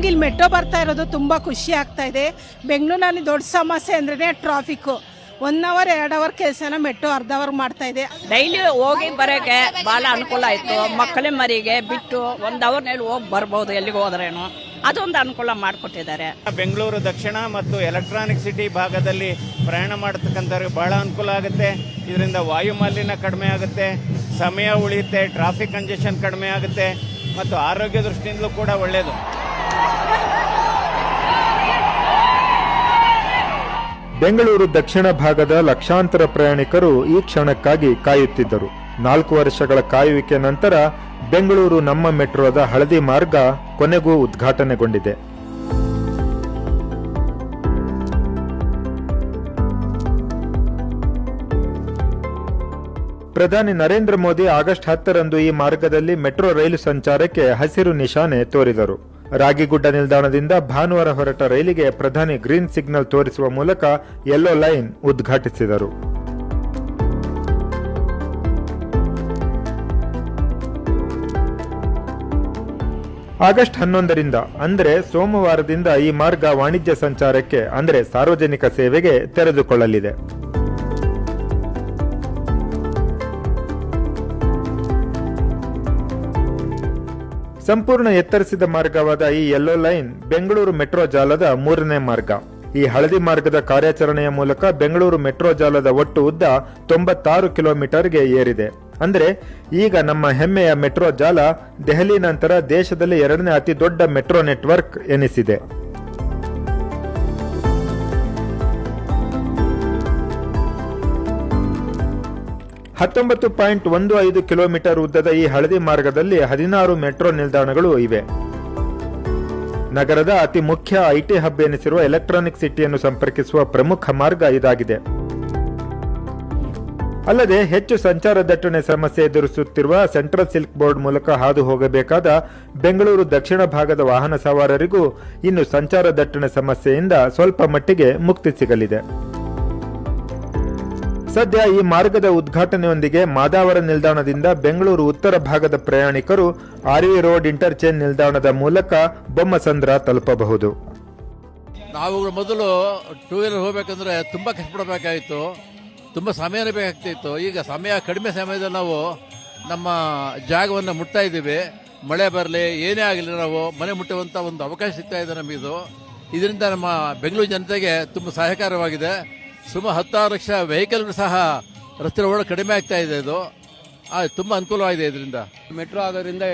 ನಮ್ಗೆ ಇಲ್ಲಿ ಮೆಟ್ರೋ ಬರ್ತಾ ಇರೋದು ತುಂಬ ಖುಷಿ ಆಗ್ತಾ ಇದೆ. ಬೆಂಗಳೂರಿನಲ್ಲಿ ದೊಡ್ಡ ಸಮಸ್ಯೆ ಅಂದ್ರೆ ಟ್ರಾಫಿಕ್ಕು ಒನ್ ಅವರ್ ಎರಡು ಅವರ್ ಕೆಲಸನ ಮೆಟ್ರೋ ಅರ್ಧ ಅವರ್ ಮಾಡ್ತಾ ಇದೆ. ಡೈಲಿ ಹೋಗಿ ಬರೋಕ್ಕೆ ಭಾಳ ಅನುಕೂಲ ಆಯ್ತು ಮಕ್ಕಳ ಮರಿಗೆ ಬಿಟ್ಟು ಒಂದು ಅವರ್ನಲ್ಲಿ ಹೋಗಿ ಬರ್ಬೋದು ಎಲ್ಲಿಗೆ ಹೋದ್ರೇನು. ಅದೊಂದು ಅನುಕೂಲ ಮಾಡಿಕೊಟ್ಟಿದ್ದಾರೆ. ಬೆಂಗಳೂರು ದಕ್ಷಿಣ ಮತ್ತು ಎಲೆಕ್ಟ್ರಾನಿಕ್ ಸಿಟಿ ಭಾಗದಲ್ಲಿ ಪ್ರಯಾಣ ಮಾಡತಕ್ಕಂಥವ್ರಿಗೆ ಬಹಳ ಅನುಕೂಲ ಆಗುತ್ತೆ. ಇದರಿಂದ ವಾಯು ಮಾಲಿನ್ಯ ಕಡಿಮೆ ಆಗುತ್ತೆ. ಸಮಯ ಉಳಿಯುತ್ತೆ. ಟ್ರಾಫಿಕ್ ಕಂಜೆಷನ್ ಕಡಿಮೆ ಆಗುತ್ತೆ. ಮತ್ತು ಆರೋಗ್ಯ ದೃಷ್ಟಿಯಿಂದಲೂ ಕೂಡ ಒಳ್ಳೆಯದು ಬೆಂಗಳೂರು ದಕ್ಷಿಣ ಭಾಗದ ಲಕ್ಷಾಂತರ ಪ್ರಯಾಣಿಕರು ಈ ಕ್ಷಣಕ್ಕಾಗಿ ಕಾಯುತ್ತಿದ್ದರು. ನಾಲ್ಕು ವರ್ಷಗಳ ಕಾಯುವಿಕೆ ನಂತರ ಬೆಂಗಳೂರು ನಮ್ಮ ಮೆಟ್ರೋದ ಹಳದಿ ಮಾರ್ಗ ಕೊನೆಗೂ ಉದ್ಘಾಟನೆಗೊಂಡಿದೆ. ಪ್ರಧಾನಿ ನರೇಂದ್ರ ಮೋದಿ ಆಗಸ್ಟ್ ಹತ್ತರಂದು ಈ ಮಾರ್ಗದಲ್ಲಿ ಮೆಟ್ರೋ ರೈಲು ಸಂಚಾರಕ್ಕೆ ಹಸಿರು ನಿಶಾನೆ ತೋರಿದರು. ರಾಗಿಗುಡ್ಡ ನಿಲ್ದಾಣದಿಂದ ಭಾನುವಾರ ಹೊರಟ ರೈಲಿಗೆ ಪ್ರಧಾನಿ ಗ್ರೀನ್ ಸಿಗ್ನಲ್ ತೋರಿಸುವ ಮೂಲಕ ಯೆಲ್ಲೋ ಲೈನ್ ಉದ್ಘಾಟಿಸಿದರು. ಆಗಸ್ಟ್ ಹನ್ನೊಂದರಿಂದ, ಅಂದರೆ ಸೋಮವಾರದಿಂದ ಈ ಮಾರ್ಗ ವಾಣಿಜ್ಯ ಸಂಚಾರಕ್ಕೆ, ಅಂದರೆ ಸಾರ್ವಜನಿಕ ಸೇವೆಗೆ ತೆರೆದುಕೊಳ್ಳಲಿದೆ. ಸಂಪೂರ್ಣ ಎತ್ತರಿಸಿದ ಮಾರ್ಗವಾದ ಈ ಯೆಲ್ಲೋ ಲೈನ್ ಬೆಂಗಳೂರು ಮೆಟ್ರೋ ಜಾಲದ ಮೂರನೇ ಮಾರ್ಗ. ಈ ಹಳದಿ ಮಾರ್ಗದ ಕಾರ್ಯಾಚರಣೆಯ ಮೂಲಕ ಬೆಂಗಳೂರು ಮೆಟ್ರೋ ಜಾಲದ ಒಟ್ಟು ಉದ್ದ ತೊಂಬತ್ತಾರು ಕಿಲೋಮೀಟರ್ಗೆ ಏರಿದೆ. ಅಂದರೆ ಈಗ ನಮ್ಮ ಹೆಮ್ಮೆಯ ಮೆಟ್ರೋ ಜಾಲ ದೆಹಲಿ ನಂತರ ದೇಶದಲ್ಲಿ ಎರಡನೇ ಅತಿ ದೊಡ್ಡ ಮೆಟ್ರೋ ನೆಟ್ವರ್ಕ್ ಎನಿಸಿದೆ. ಹತ್ತೊಂಬತ್ತು ಪಾಯಿಂಟ್ ಒಂದು ಐದು ಕಿಲೋಮೀಟರ್ ಉದ್ದದ ಈ ಹಳದಿ ಮಾರ್ಗದಲ್ಲಿ ಹದಿನಾರು ಮೆಟ್ರೋ ನಿಲ್ದಾಣಗಳು ಇವೆ. ನಗರದ ಅತಿ ಮುಖ್ಯ ಐಟಿ ಹಬ್ ಎನಿಸಿರುವ ಎಲೆಕ್ಟ್ರಾನಿಕ್ ಸಿಟಿಯನ್ನು ಸಂಪರ್ಕಿಸುವ ಪ್ರಮುಖ ಮಾರ್ಗ ಇದಾಗಿದೆ. ಅಲ್ಲದೆ ಹೆಚ್ಚು ಸಂಚಾರ ದಟ್ಟಣೆ ಸಮಸ್ಯೆ ಎದುರಿಸುತ್ತಿರುವ ಸೆಂಟ್ರಲ್ ಸಿಲ್ಕ್ ಬೋರ್ಡ್ ಮೂಲಕ ಹಾದು ಹೋಗಬೇಕಾದ ಬೆಂಗಳೂರು ದಕ್ಷಿಣ ಭಾಗದ ವಾಹನ ಸವಾರರಿಗೂ ಇನ್ನು ಸಂಚಾರ ದಟ್ಟಣೆ ಸಮಸ್ಯೆಯಿಂದ ಸ್ವಲ್ಪ ಮಟ್ಟಿಗೆ ಮುಕ್ತಿ ಸಿಗಲಿದೆ. ಸದ್ಯ ಈ ಮಾರ್ಗದ ಉದ್ಘಾಟನೆಯೊಂದಿಗೆ ಮಾದಾವರ ನಿಲ್ದಾಣದಿಂದ ಬೆಂಗಳೂರು ಉತ್ತರ ಭಾಗದ ಪ್ರಯಾಣಿಕರು ಆರ್ವಿ ರೋಡ್ ಇಂಟರ್ಚೇಂಜ್ ನಿಲ್ದಾಣದ ಮೂಲಕ ಬೊಮ್ಮಸಂದ್ರ ತಲುಪಬಹುದು. ನಾವು ಮೊದಲು ಟೂ ವೀಲರ್ ಹೋಗ್ಬೇಕಂದ್ರೆ ತುಂಬ ಕಷ್ಟಪಡಬೇಕಾಗಿತ್ತು ತುಂಬ ಸಮಯನೇ ಬೇಕಾಗ್ತಿತ್ತು. ಈಗ ಸಮಯ ಕಡಿಮೆ ಸಮಯದಲ್ಲಿ ನಾವು ನಮ್ಮ ಜಾಗವನ್ನು ಮುಟ್ತಾ ಇದ್ದೀವಿ. ಮಳೆ ಬರಲಿ, ಏನೇ ಆಗಲಿ ನಾವು ಮನೆ ಮುಟ್ಟುವಂಥ ಒಂದು ಅವಕಾಶ ಸಿಗ್ತಾ ಇದೆ ನಮಗಿದು. ಇದರಿಂದ ನಮ್ಮ ಬೆಂಗಳೂರು ಜನತೆಗೆ ತುಂಬ ಸಹಾಯಕರವಾಗಿದೆ ಸುಮಾರು ಹತ್ತಾರು ಲಕ್ಷ ವೆಹಿಕಲ್ಗಳು ಸಹ ರಸ್ತೆ ಓಡ ಕಡಿಮೆ ಆಗ್ತಾ ಇದೆ ಇದು. ತುಂಬಾ ತುಂಬ ಅನುಕೂಲವಾಗಿದೆ ಇದರಿಂದ. ಮೆಟ್ರೋ ಆಗೋದ್ರಿಂದ